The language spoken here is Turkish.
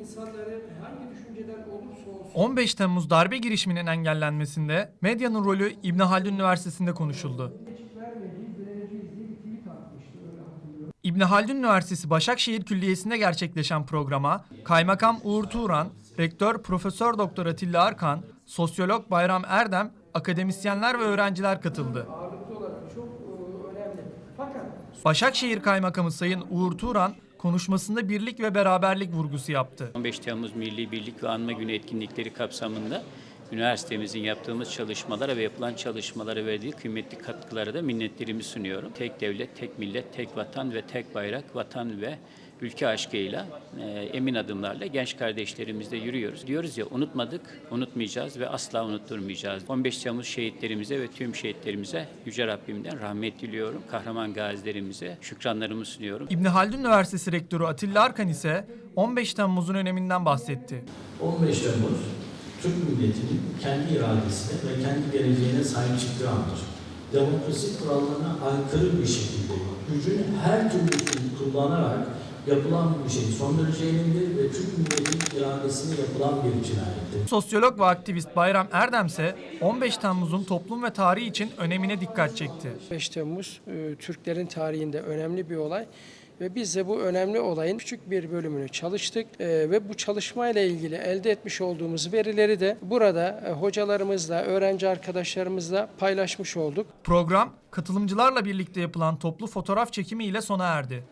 insanları hangi düşünceden olursa olsun 15 Temmuz darbe girişiminin engellenmesinde medyanın rolü İbn Haldun Üniversitesi'nde konuşuldu. İbn Haldun Üniversitesi Başakşehir Külliyesi'nde gerçekleşen programa Kaymakam Uğur Turan, Rektör Profesör Doktor Atilla Arkan, Sosyolog Bayram Erdem, akademisyenler ve öğrenciler katıldı. E, Başakşehir Kaymakamı Sayın Uğur Turan konuşmasında birlik ve beraberlik vurgusu yaptı. 15 Temmuz Milli Birlik ve Anma Günü etkinlikleri kapsamında üniversitemizin yaptığımız çalışmalara ve yapılan çalışmalara verdiği kıymetli katkılara da minnetlerimi sunuyorum. Tek devlet, tek millet, tek vatan ve tek bayrak, vatan ve ülke aşkıyla e, emin adımlarla genç kardeşlerimizle yürüyoruz. Diyoruz ya unutmadık, unutmayacağız ve asla unutturmayacağız. 15 Temmuz şehitlerimize ve tüm şehitlerimize Yüce Rabbimden rahmet diliyorum. Kahraman gazilerimize şükranlarımı sunuyorum. İbn Haldun Üniversitesi Rektörü Atilla Arkan ise 15 Temmuz'un öneminden bahsetti. 15 Temmuz Türk milletinin kendi iradesine ve kendi geleceğine sahip çıktığı andır. Demokrasi kurallarına aykırı bir şekilde gücün her türlüsünü kullanarak yapılan bir şey son derece elindir ve Türk milletinin iradesine yapılan bir cinayettir. Sosyolog ve aktivist Bayram Erdem ise 15 Temmuz'un toplum ve tarihi için önemine dikkat çekti. 5 Temmuz e, Türklerin tarihinde önemli bir olay ve biz de bu önemli olayın küçük bir bölümünü çalıştık E, ve bu çalışmayla ilgili elde etmiş olduğumuz verileri de burada e, hocalarımızla, öğrenci arkadaşlarımızla paylaşmış olduk. Program katılımcılarla birlikte yapılan toplu fotoğraf çekimi ile sona erdi.